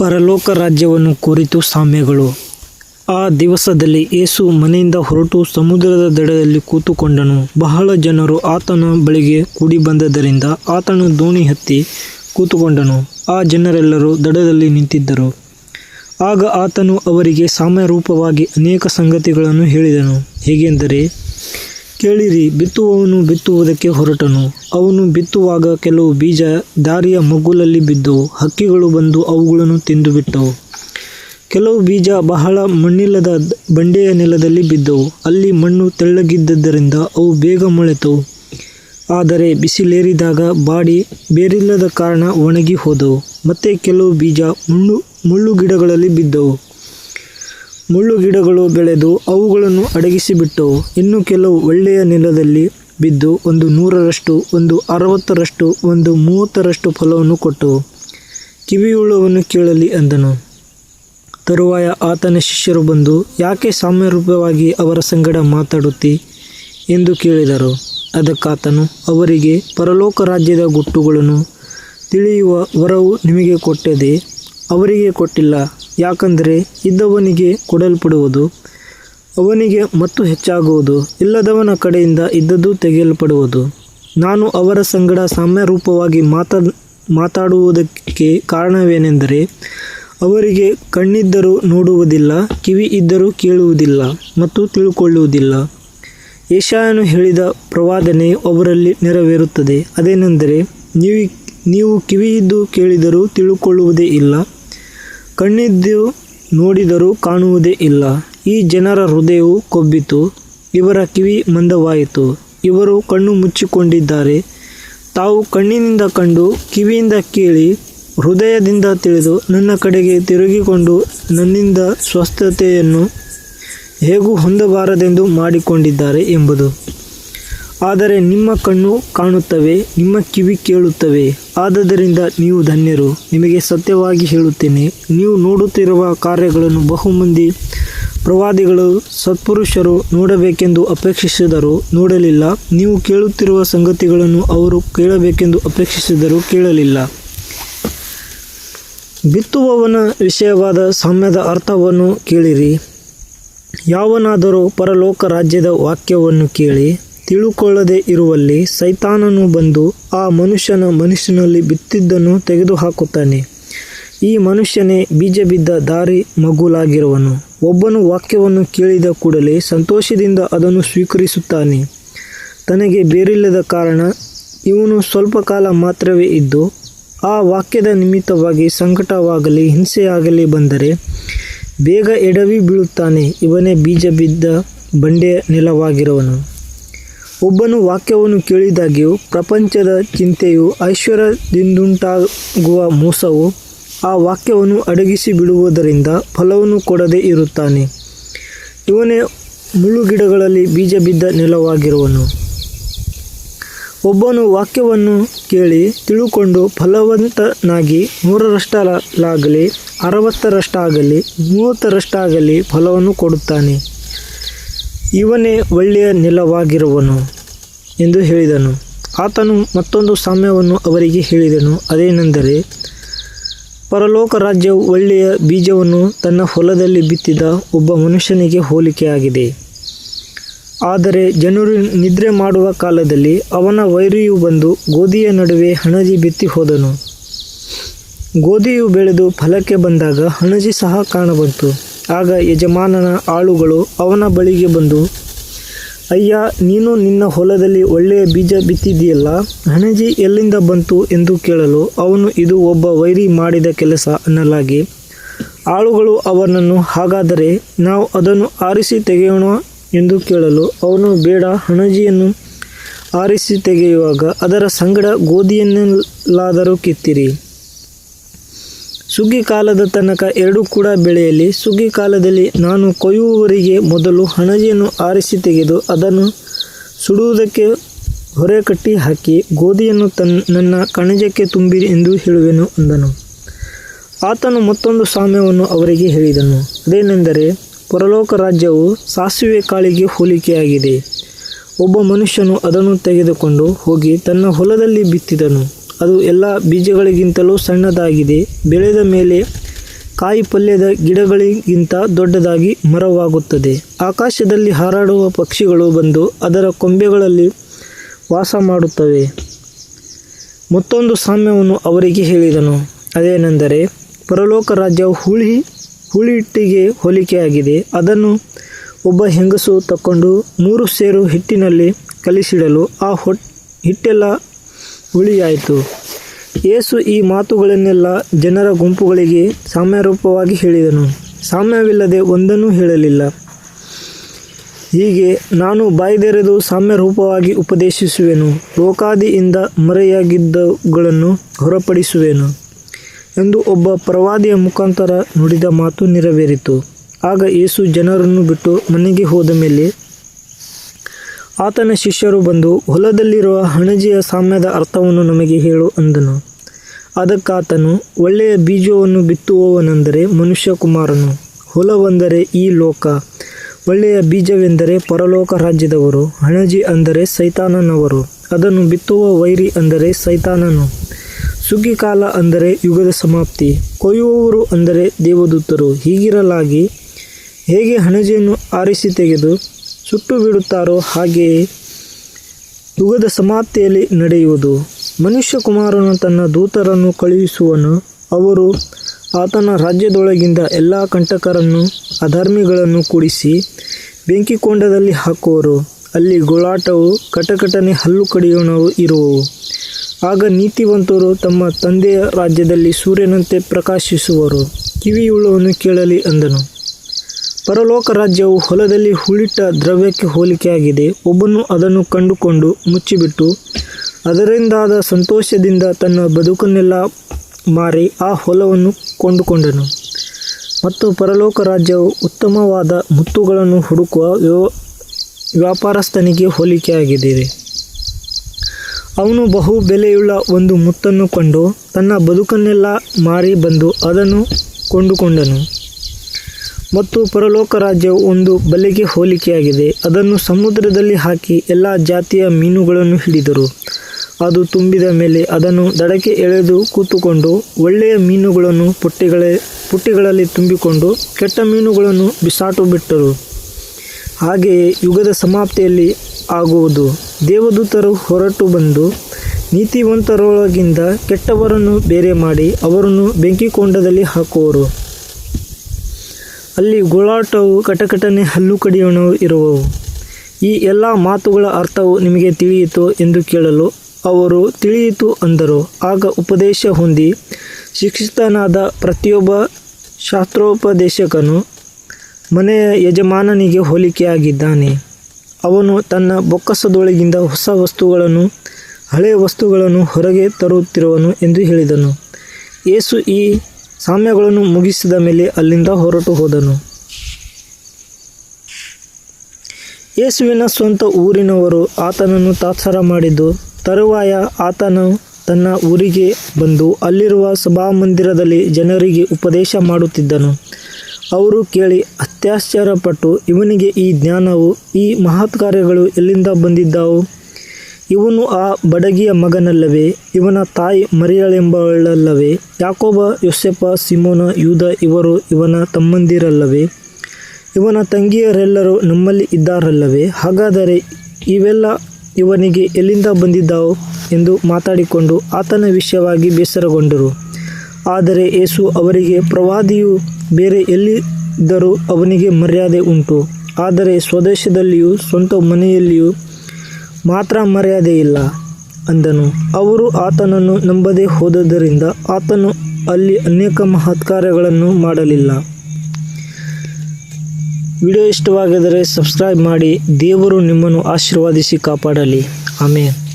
ಪರಲೋಕ ರಾಜ್ಯವನ್ನು ಕುರಿತು ಸಾಮ್ಯಗಳು. ಆ ದಿವಸದಲ್ಲಿ ಏಸು ಮನೆಯಿಂದ ಹೊರಟು ಸಮುದ್ರದ ದಡದಲ್ಲಿ ಕೂತುಕೊಂಡನು. ಬಹಳ ಜನರು ಆತನ ಬಳಿಗೆ ಕೂಡಿ ಬಂದದ್ದರಿಂದ ಆತನು ದೋಣಿ ಹತ್ತಿ ಕೂತುಕೊಂಡನು. ಆ ಜನರೆಲ್ಲರೂ ದಡದಲ್ಲಿ ನಿಂತಿದ್ದರು. ಆಗ ಆತನು ಅವರಿಗೆ ಸಾಮ್ಯರೂಪವಾಗಿ ಅನೇಕ ಸಂಗತಿಗಳನ್ನು ಹೇಳಿದನು. ಹೇಗೆಂದರೆ ಕೇಳಿರಿ, ಬಿತ್ತುವವನು ಬಿತ್ತುವುದಕ್ಕೆ ಹೊರಟನು. ಅವನು ಬಿತ್ತುವಾಗ ಕೆಲವು ಬೀಜ ದಾರಿಯ ಮಗ್ಗುಲಲ್ಲಿ ಬಿದ್ದವು ಹಕ್ಕಿಗಳು ಬಂದು ಅವುಗಳನ್ನು ತಿಂದುಬಿಟ್ಟವು. ಕೆಲವು ಬೀಜ ಬಹಳ ಮಣ್ಣಿಲ್ಲದ ಬಂಡೆಯ ನೆಲದಲ್ಲಿ ಬಿದ್ದವು. ಅಲ್ಲಿ ಮಣ್ಣು ತೆಳ್ಳಗಿದ್ದರಿಂದ ಅವು ಬೇಗ ಮೊಳೆತವು ಆದರೆ ಬಿಸಿಲೇರಿದಾಗ ಬಾಡಿ ಬೇರಿಲ್ಲದ ಕಾರಣ ಒಣಗಿ ಹೋದವು. ಮತ್ತೆ ಕೆಲವು ಬೀಜ ಮುಳ್ಳು ಮುಳ್ಳು ಗಿಡಗಳಲ್ಲಿ ಬಿದ್ದವು. ಮುಳ್ಳು ಗಿಡಗಳು ಬೆಳೆದು ಅವುಗಳನ್ನು ಅಡಗಿಸಿಬಿಟ್ಟವು ಇನ್ನು ಕೆಲವು ಒಳ್ಳೆಯ ನೆಲದಲ್ಲಿ ಬಿದ್ದು ಒಂದು ನೂರರಷ್ಟು, ಒಂದು ಅರವತ್ತರಷ್ಟು, ಒಂದು ಮೂವತ್ತರಷ್ಟು ಫಲವನ್ನು ಕೊಟ್ಟವು ಕಿವಿಯುಳ್ಳವನ್ನು ಕೇಳಲಿ ಅಂದನು. ತರುವಾಯ ಆತನ ಶಿಷ್ಯರು ಬಂದು, ಯಾಕೆ ಸಾಮ್ಯರೂಪವಾಗಿ ಅವರ ಸಂಗಡ ಮಾತಾಡುತ್ತಿ? ಎಂದು ಕೇಳಿದರು. ಅದಕ್ಕಾತನು, ಅವರಿಗೆ ಪರಲೋಕ ರಾಜ್ಯದ ಗುಟ್ಟುಗಳನ್ನು ತಿಳಿಯುವ ವರವು ನಿಮಗೆ ಕೊಟ್ಟದೆ ಅವರಿಗೆ ಕೊಟ್ಟಿಲ್ಲ. ಯಾಕಂದರೆ ಇದ್ದವನಿಗೆ ಕೊಡಲ್ಪಡುವುದು, ಅವನಿಗೆ ಮತ್ತು ಹೆಚ್ಚಾಗುವುದು, ಇಲ್ಲದವನ ಕಡೆಯಿಂದ ಇದ್ದದ್ದು ತೆಗೆಯಲ್ಪಡುವುದು. ನಾನು ಅವರ ಸಂಗಡ ಸಾಮ್ಯರೂಪವಾಗಿ ಮಾತಾ, ಮಾತಾಡುವುದಕ್ಕೆ ಕಾರಣವೇನೆಂದರೆ, ಅವರಿಗೆ ಕಣ್ಣಿದ್ದರೂ ನೋಡುವುದಿಲ್ಲ, ಕಿವಿ ಇದ್ದರೂ ಕೇಳುವುದಿಲ್ಲ ಮತ್ತು ತಿಳುಕೊಳ್ಳುವುದಿಲ್ಲ. ಏಷಾಯನು ಹೇಳಿದ ಪ್ರವಾದನೆ ಅವರಲ್ಲಿ ನೆರವೇರುತ್ತದೆ. ಅದೇನೆಂದರೆ, ನೀವು ನೀವು ಕಿವಿಯಿದ್ದು ಕೇಳಿದರೂ ತಿಳುಕೊಳ್ಳುವುದೇ ಇಲ್ಲ. ಕಣ್ಣಿದ್ದು ನೋಡಿದರೂ ಕಾಣುವುದೇ ಇಲ್ಲ. ಈ ಜನರ ಹೃದಯವು ಕೊಬ್ಬಿತು. ಇವರ ಕಿವಿ ಮಂದವಾಯಿತು. ಇವರು ಕಣ್ಣು ಮುಚ್ಚಿಕೊಂಡಿದ್ದಾರೆ. ತಾವು ಕಣ್ಣಿನಿಂದ ಕಂಡು ಕಿವಿಯಿಂದ ಕೇಳಿ ಹೃದಯದಿಂದ ತಿಳಿದು ನನ್ನ ಕಡೆಗೆ ತಿರುಗಿಕೊಂಡು ನನ್ನಿಂದ ಸ್ವಸ್ಥತೆಯನ್ನು ಹೇಗೂ ಹೊಂದಬಾರದೆಂದು ಮಾಡಿಕೊಂಡಿದ್ದಾರೆ ಎಂಬುದು. ಆದರೆ ನಿಮ್ಮ ಕಣ್ಣು ಕಾಣುತ್ತವೆ, ನಿಮ್ಮ ಕಿವಿ ಕೇಳುತ್ತವೆ. ಆದ್ದರಿಂದ ನೀವು ಧನ್ಯರು. ನಿಮಗೆ ಸತ್ಯವಾಗಿ ಹೇಳುತ್ತೇನೆ. ನೀವು ನೋಡುತ್ತಿರುವ ಕಾರ್ಯಗಳನ್ನು ಬಹುಮಂದಿ ಪ್ರವಾದಿಗಳು, ಸತ್ಪುರುಷರು ನೋಡಬೇಕೆಂದು ಅಪೇಕ್ಷಿಸಿದರು ನೋಡಲಿಲ್ಲ. ನೀವು ಕೇಳುತ್ತಿರುವ ಸಂಗತಿಗಳನ್ನು ಅವರು ಕೇಳಬೇಕೆಂದು ಅಪೇಕ್ಷಿಸಿದರು ಕೇಳಲಿಲ್ಲ. ಬಿತ್ತುವವನ ವಿಷಯವಾದ ಸಾಮ್ಯದ ಅರ್ಥವನ್ನು ಕೇಳಿರಿ. ಯಾವನಾದರೂ ಪರಲೋಕ ರಾಜ್ಯದ ವಾಕ್ಯವನ್ನು ಕೇಳಿ. ತಿಳುಕೊಳ್ಳದೆ ಇರುವಲ್ಲಿ ಸೈತಾನನು ಬಂದು ಆ ಮನುಷ್ಯನ ಮನುಷ್ಯನಲ್ಲಿ ಬಿತ್ತಿದ್ದನ್ನು ತೆಗೆದುಹಾಕುತ್ತಾನೆ. ಈ ಮನುಷ್ಯನೇ ಬೀಜ ಬಿದ್ದ ದಾರಿ ಮಗುಲಾಗಿರುವನು ಒಬ್ಬನು ವಾಕ್ಯವನ್ನು ಕೇಳಿದ ಕೂಡಲೇ ಸಂತೋಷದಿಂದ ಅದನ್ನು ಸ್ವೀಕರಿಸುತ್ತಾನೆ. ತನಗೆ ಬೇರಿಲ್ಲದ ಕಾರಣ ಇವನು ಸ್ವಲ್ಪ ಕಾಲ ಮಾತ್ರವೇ ಇದ್ದು, ಆ ವಾಕ್ಯದ ನಿಮಿತ್ತವಾಗಿ ಸಂಕಟವಾಗಲಿ, ಹಿಂಸೆಯಾಗಲಿ ಬಂದರೆ ಬೇಗ ಎಡವಿ ಬೀಳುತ್ತಾನೆ. ಇವನೇ ಬೀಜ ಬಿದ್ದ ಬಂಡೆಯ ನೆಲವಾಗಿರುವನು. ಒಬ್ಬನು ವಾಕ್ಯವನ್ನು ಕೇಳಿದಾಗ್ಯೂ ಪ್ರಪಂಚದ ಚಿಂತೆಯು ಐಶ್ವರ್ಯದಿಂದುಂಟಾಗುವ ಮೋಸವು ಆ ವಾಕ್ಯವನ್ನು ಅಡಗಿಸಿ ಬಿಡುವುದರಿಂದ ಫಲವನ್ನು ಕೊಡದೇ ಇರುತ್ತಾನೆ. ಇವನೇ ಮುಳ್ಳುಗಿಡಗಳಲ್ಲಿ ಬೀಜ ಬಿದ್ದ ನೆಲವಾಗಿರುವನು. ಒಬ್ಬನು ವಾಕ್ಯವನ್ನು ಕೇಳಿ ತಿಳುಕೊಂಡು ಫಲವಂತನಾಗಿ ನೂರರಷ್ಟಲಾಗಲಿ ಅರವತ್ತರಷ್ಟಾಗಲಿ, ಮೂವತ್ತರಷ್ಟಾಗಲಿ ಫಲವನ್ನು ಕೊಡುತ್ತಾನೆ. ಇವನೇ ಒಳ್ಳೆಯ ನೆಲವಾಗಿರುವನು ಎಂದು ಹೇಳಿದನು. ಆತನು ಮತ್ತೊಂದು ಸಾಮ್ಯವನ್ನು ಅವರಿಗೆ ಹೇಳಿದನು. ಅದೇನೆಂದರೆ, ಪರಲೋಕ ರಾಜ್ಯವು ಒಳ್ಳೆಯ ಬೀಜವನ್ನು ತನ್ನ ಹೊಲದಲ್ಲಿ ಬಿತ್ತಿದ ಒಬ್ಬ ಮನುಷ್ಯನಿಗೆ ಹೋಲಿಕೆಯಾಗಿದೆ. ಆದರೆ ಜನರು ನಿದ್ರೆ ಮಾಡುವ ಕಾಲದಲ್ಲಿ ಅವನ ವೈರಿಯು ಬಂದು ಗೋಧಿಯ ನಡುವೆ ಹಣಜಿ ಬಿತ್ತಿ ಹೋದನು. ಗೋಧಿಯು ಬೆಳೆದು ಫಲಕ್ಕೆ ಬಂದಾಗ ಹಣಜಿ ಸಹ ಕಾಣಬಂತು. ಆಗ ಯಜಮಾನನ ಆಳುಗಳು ಅವನ ಬಳಿಗೆ ಬಂದು, ಅಯ್ಯ, ನೀನು ನಿನ್ನ ಹೊಲದಲ್ಲಿ ಒಳ್ಳೆಯ ಬೀಜ ಬಿತ್ತಿದೆಯಲ್ಲ ಹಣಜಿ ಎಲ್ಲಿಂದ ಬಂತು ಎಂದು ಕೇಳಲು ಅವನು, ಇದು ಒಬ್ಬ ವೈರಿ ಮಾಡಿದ ಕೆಲಸ ಅನ್ನಲಾಗಿ. ಆಳುಗಳು ಅವನನ್ನು, ಹಾಗಾದರೆ ನಾವು ಅದನ್ನು ಆರಿಸಿ ತೆಗೆಯೋಣ ಎಂದು ಕೇಳಲು ಅವನು, ಬೇಡ, ಹಣಜಿಯನ್ನು ಆರಿಸಿ ತೆಗೆಯುವಾಗ ಅದರ ಸಂಗಡ ಗೋಧಿಯನ್ನೆಲ್ಲಾದರೂ ಕಿತ್ತಿರಿ. ಸುಗ್ಗಿ ಕಾಲದ ತನಕ ಎರಡೂ ಕೂಡ ಬೆಳೆಯಲಿ, ಸುಗ್ಗಿ ಕಾಲದಲ್ಲಿ ನಾನು ಕೊಯ್ಯುವವರಿಗೆ ಮೊದಲು ಹಣಜಿಯನ್ನು ಆರಿಸಿ ತೆಗೆದು ಅದನ್ನು ಸುಡುವುದಕ್ಕೆ ಹೊರೆ ಕಟ್ಟಿ ಹಾಕಿ ಗೋಧಿಯನ್ನು ತನ್ನ, ನನ್ನ ಕಣಜಕ್ಕೆ ತುಂಬಿರಿ ಎಂದು ಹೇಳುವೆನು ಅಂದನು. ಆತನು ಮತ್ತೊಂದು ಸಾಮ್ಯವನ್ನು ಅವರಿಗೆ ಹೇಳಿದನು. ಅದೇನೆಂದರೆ, ಪರಲೋಕ ರಾಜ್ಯವು ಸಾಸಿವೆ ಕಾಳಿಗೆ ಹೋಲಿಕೆಯಾಗಿದೆ. ಒಬ್ಬ ಮನುಷ್ಯನು ಅದನ್ನು ತೆಗೆದುಕೊಂಡು ಹೋಗಿ ತನ್ನ ಹೊಲದಲ್ಲಿ ಬಿತ್ತಿದನು. ಅದು ಎಲ್ಲ ಬೀಜಗಳಿಗಿಂತಲೂ ಸಣ್ಣದಾಗಿದೆ. ಬೆಳೆದ ಮೇಲೆ ಕಾಯಿ ಪಲ್ಯದ ಗಿಡಗಳಿಗಿಂತ ದೊಡ್ಡದಾಗಿ ಮರವಾಗುತ್ತದೆ. ಆಕಾಶದಲ್ಲಿ ಹಾರಾಡುವ ಪಕ್ಷಿಗಳು ಬಂದು ಅದರ ಕೊಂಬೆಗಳಲ್ಲಿ ವಾಸ ಮಾಡುತ್ತವೆ. ಮತ್ತೊಂದು ಸಾಮ್ಯವನ್ನು ಅವರಿಗೆ ಹೇಳಿದನು. ಅದೇನೆಂದರೆ, ಪರಲೋಕ ರಾಜ್ಯವು ಹುಳಿ, ಹುಳಿಹಿಟ್ಟಿಗೆ ಹೋಲಿಕೆಯಾಗಿದೆ. ಅದನ್ನು ಒಬ್ಬ ಹೆಂಗಸು ತಕ್ಕೊಂಡು ಮೂರು ಸೇರು ಹಿಟ್ಟಿನಲ್ಲಿ ಕಲಿಸಿಡಲು ಆ ಹೊಟ್, ಹಿಟ್ಟೆಲ್ಲ ಹುಳಿಯಾಯಿತು. ಯೇಸು ಈ ಮಾತುಗಳನ್ನೆಲ್ಲ ಜನರ ಗುಂಪುಗಳಿಗೆ ಸಾಮ್ಯರೂಪವಾಗಿ ಹೇಳಿದನು. ಸಾಮ್ಯವಿಲ್ಲದೆ ಒಂದನ್ನೂ ಹೇಳಲಿಲ್ಲ. ಹೀಗೆ ನಾನು ಬಾಯ್ದೆರೆದು ಸಾಮ್ಯರೂಪವಾಗಿ ಉಪದೇಶಿಸುವೆನು. ಲೋಕಾದಿಯಿಂದ ಮರೆಯಾಗಿದ್ದವುಗಳನ್ನು ಹೊರಪಡಿಸುವೆನು ಎಂದು ಒಬ್ಬ ಪ್ರವಾದಿಯ ಮುಖಾಂತರ ನುಡಿದ ಮಾತು ನೆರವೇರಿತು. ಆಗ ಯೇಸು ಜನರನ್ನು ಬಿಟ್ಟು ಮನೆಗೆ ಹೋದ ಮೇಲೆ ಆತನ ಶಿಷ್ಯರು ಬಂದು, ಹೊಲದಲ್ಲಿರುವ ಹಣಜಿಯ ಸಾಮ್ಯದ ಅರ್ಥವನ್ನು ನಮಗೆ ಹೇಳು ಅಂದನು. ಅದಕ್ಕಾತನು, ಒಳ್ಳೆಯ ಬೀಜವನ್ನು ಬಿತ್ತುವವನೆಂದರೆ ಮನುಷ್ಯಕುಮಾರನು. ಹೊಲವೆಂದರೆ ಈ ಲೋಕ, ಒಳ್ಳೆಯ ಬೀಜವೆಂದರೆ ಪರಲೋಕ ರಾಜ್ಯದವರು. ಹಣಜಿ ಅಂದರೆ ಸೈತಾನನವರು. ಅದನ್ನು ಬಿತ್ತುವ ವೈರಿ ಅಂದರೆ ಸೈತಾನನು. ಸುಗ್ಗಿ ಕಾಲ ಅಂದರೆ ಯುಗದ ಸಮಾಪ್ತಿ. ಕೊಯ್ಯುವವರು ಅಂದರೆ ದೇವದೂತರು. ಹೀಗಿರಲಾಗಿ ಹೇಗೆ ಹಣಜಿಯನ್ನು ಆರಿಸಿ ತೆಗೆದು ಸುಟ್ಟು ಬಿಡುತ್ತಾರೋ ಹಾಗೆಯೇ ಯುಗದ ಸಮಾಪ್ತಿಯಲ್ಲಿ ನಡೆಯುವುದು. ಮನುಷ್ಯ ಕುಮಾರನು ತನ್ನ ದೂತರನ್ನು ಕಳುಹಿಸುವನು. ಅವರು ಆತನ ರಾಜ್ಯದೊಳಗಿಂದ ಎಲ್ಲ ಕಂಟಕರನ್ನು, ಅಧರ್ಮಿಗಳನ್ನು ಕೂಡಿಸಿ ಬೆಂಕಿಕೊಂಡದಲ್ಲಿ ಹಾಕುವರು. ಅಲ್ಲಿ ಗೋಳಾಟವು ಕಟಕಟನೆ ಹಲ್ಲು ಕಡಿಯೋಣವು ಇರುವವು. ಆಗ ನೀತಿವಂತರು ತಮ್ಮ ತಂದೆಯ ರಾಜ್ಯದಲ್ಲಿ ಸೂರ್ಯನಂತೆ ಪ್ರಕಾಶಿಸುವರು. ಕಿವಿಯುಳ್ಳವನು ಕೇಳಲಿ ಅಂದನು. ಪರಲೋಕ ರಾಜ್ಯವು ಹೊಲದಲ್ಲಿ ಹುಳಿಟ್ಟ ದ್ರವ್ಯಕ್ಕೆ ಹೋಲಿಕೆಯಾಗಿದೆ. ಒಬ್ಬನು ಅದನ್ನು ಕಂಡುಕೊಂಡು ಮುಚ್ಚಿಬಿಟ್ಟು, ಅದರಿಂದಾದ ಸಂತೋಷದಿಂದ ತನ್ನ ಬದುಕನ್ನೆಲ್ಲ ಮಾರಿ ಆ ಹೊಲವನ್ನು ಕೊಂಡುಕೊಂಡನು. ಮತ್ತು ಪರಲೋಕ ರಾಜ್ಯವು ಉತ್ತಮವಾದ ಮುತ್ತುಗಳನ್ನು ಹುಡುಕುವ ವ್ಯವ- ವ್ಯಾಪಾರಸ್ಥನಿಗೆ ಹೋಲಿಕೆಯಾಗಿದೆ ಅವನು ಬಹು ಬೆಲೆಯುಳ್ಳ ಒಂದು ಮುತ್ತನ್ನು ಕಂಡು, ತನ್ನ ಬದುಕನ್ನೆಲ್ಲ ಮಾರಿ ಬಂದು ಅದನ್ನು ಕೊಂಡುಕೊಂಡನು. ಮತ್ತು ಪರಲೋಕ ರಾಜ್ಯವು ಒಂದು ಬಲೆಗೆ ಹೋಲಿಕೆಯಾಗಿದೆ. ಅದನ್ನು ಸಮುದ್ರದಲ್ಲಿ ಹಾಕಿ ಎಲ್ಲ ಜಾತಿಯ ಮೀನುಗಳನ್ನು ಹಿಡಿದರು. ಅದು ತುಂಬಿದ ಮೇಲೆ ಅದನ್ನು ದಡಕ್ಕೆ ಎಳೆದು ಕೂತುಕೊಂಡು ಒಳ್ಳೆಯ ಮೀನುಗಳನ್ನು ಪುಟ್ಟಿಗಳ, ಪುಟ್ಟಿಗಳಲ್ಲಿ ತುಂಬಿಕೊಂಡು ಕೆಟ್ಟ ಮೀನುಗಳನ್ನು ಬಿಸಾಟು ಬಿಟ್ಟರು. ಹಾಗೆಯೇ ಯುಗದ ಸಮಾಪ್ತಿಯಲ್ಲಿ ಆಗುವುದು. ದೇವದೂತರು ಹೊರಟು ಬಂದು ನೀತಿವಂತರೊಳಗಿಂದ ಕೆಟ್ಟವರನ್ನು ಬೇರೆ ಮಾಡಿ ಅವರನ್ನು ಬೆಂಕಿಕೊಂಡದಲ್ಲಿ ಹಾಕುವರು. ಅಲ್ಲಿ ಗೋಳಾಟವು ಕಟಕಟನೆ ಹಲ್ಲು ಕಡಿಯೋಣ ಇರುವವು. ಈ ಎಲ್ಲ ಮಾತುಗಳ ಅರ್ಥವು ನಿಮಗೆ ತಿಳಿಯಿತು ಎಂದು ಕೇಳಲು ಅವರು ತಿಳಿಯಿತು ಅಂದರು. ಆಗ ಉಪದೇಶ ಹೊಂದಿ ಶಿಕ್ಷಿತನಾದ ಪ್ರತಿಯೊಬ್ಬ ಶಾಸ್ತ್ರೋಪದೇಶಕನು ಮನೆಯ ಯಜಮಾನನಿಗೆ ಹೋಲಿಕೆಯಾಗಿದ್ದಾನೆ. ಅವನು ತನ್ನ ಬೊಕ್ಕಸದೊಳಗಿಂದ ಹೊಸ ವಸ್ತುಗಳನ್ನು ಹಳೆಯ ವಸ್ತುಗಳನ್ನು ಹೊರಗೆ ತರುತ್ತಿರುವನು ಎಂದು ಹೇಳಿದನು. ಯೇಸು ಈ ಸಾಮ್ಯಗಳನ್ನು ಮುಗಿಸಿದ ಮೇಲೆ ಅಲ್ಲಿಂದ ಹೊರಟು ಹೋದನು. ಯೇಸುವಿನ ಸ್ವಂತ ಊರಿನವರು ಆತನನ್ನು ತಾತ್ಸಾರ ಮಾಡಿದ್ದು, ತರುವಾಯ ಆತನು ತನ್ನ ಊರಿಗೆ ಬಂದು ಅಲ್ಲಿರುವ ಸಭಾಮಂದಿರದಲ್ಲಿ ಜನರಿಗೆ ಉಪದೇಶ ಮಾಡುತ್ತಿದ್ದನು. ಅವರು ಕೇಳಿ ಅತ್ಯಾಶ್ಚರ್ಯಪಟ್ಟು, ಇವನಿಗೆ ಈ ಜ್ಞಾನವು, ಈ ಮಹತ್ ಕಾರ್ಯಗಳು ಎಲ್ಲಿಂದ ಬಂದಿದ್ದಾವು? ಇವನು ಆ ಬಡಗಿಯ ಮಗನಲ್ಲವೇ, ಇವನ ತಾಯಿ ಮರಿಯಳೆಂಬಳಲ್ಲವೇ ಯಾಕೋಬ ಯೋಸೆಪ ಸಿಮೋನ, ಯೂದ ಇವರು ಇವನ ತಮ್ಮಂದಿರಲ್ಲವೇ. ಇವನ ತಂಗಿಯರೆಲ್ಲರೂ ನಮ್ಮಲ್ಲಿ ಇದ್ದಾರಲ್ಲವೇ, ಹಾಗಾದರೆ ಇವೆಲ್ಲ ಇವನಿಗೆ ಎಲ್ಲಿಂದ ಬಂದಿದ್ದಾವೋ ಎಂದು ಮಾತಾಡಿಕೊಂಡು ಆತನ ವಿಷಯವಾಗಿ ಬೇಸರಗೊಂಡರು. ಆದರೆ ಏಸು ಅವರಿಗೆ, ಪ್ರವಾದಿಯು ಬೇರೆ ಎಲ್ಲಿದ್ದರೂ ಅವನಿಗೆ ಮರ್ಯಾದೆ ಉಂಟು, ಆದರೆ ಸ್ವದೇಶದಲ್ಲಿಯೂ, ಸ್ವಂತ ಮನೆಯಲ್ಲಿಯೂ ಮಾತ್ರ ಮರ್ಯಾದೆ ಇಲ್ಲ ಅಂದನು. ಅವರು ಆತನನ್ನು ನಂಬದೆ ಹೋದದ್ದರಿಂದ ಆತನು ಅಲ್ಲಿ ಅನೇಕ ಮಹತ್ಕಾರ್ಯಗಳನ್ನು ಮಾಡಲಿಲ್ಲ. ವಿಡಿಯೋ ಇಷ್ಟವಾಗಿದ್ದರೆ ಸಬ್ಸ್ಕ್ರೈಬ್ ಮಾಡಿ ದೇವರು ನಿಮ್ಮನ್ನು ಆಶೀರ್ವಾದಿಸಿ ಕಾಪಾಡಲಿ. ಆಮೇಲೆ